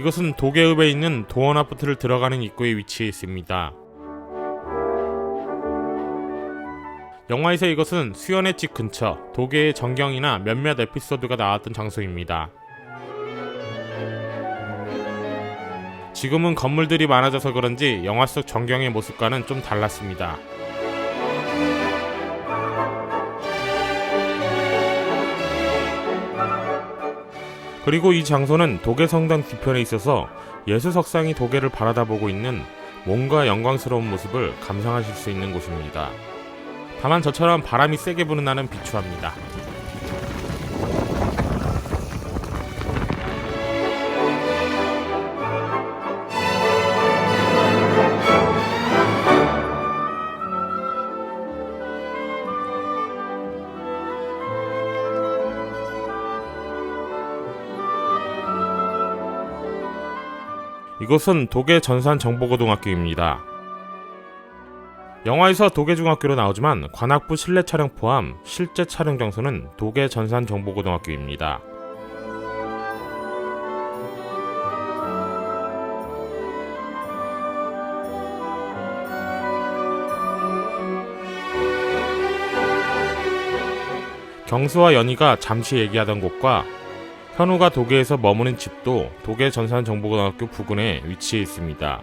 이것은 도계읍에 있는 도원 아파트를 들어가는 입구에 위치해 있습니다. 영화에서 이것은 수연의 집 근처 도계의 전경이나 몇몇 에피소드가 나왔던 장소입니다. 지금은 건물들이 많아져서 그런지 영화 속 전경의 모습과는 좀 달랐습니다. 그리고 이 장소는 도계 성당 뒤편에 있어서 예수 석상이 도계를 바라다보고 있는 뭔가 영광스러운 모습을 감상하실 수 있는 곳입니다. 다만 저처럼 바람이 세게 부는 날은 비추합니다. 이곳은 도계 전산 정보고등학교입니다. 영화에서 도계중학교로 나오지만 관악부 실내 촬영 포함 실제 촬영 장소는 도계 전산 정보고등학교입니다. 경수와 연희가 잠시 얘기하던 곳과 현우가 도계에서 머무는 집도 도계 전산정보고등학교 부근에 위치해 있습니다.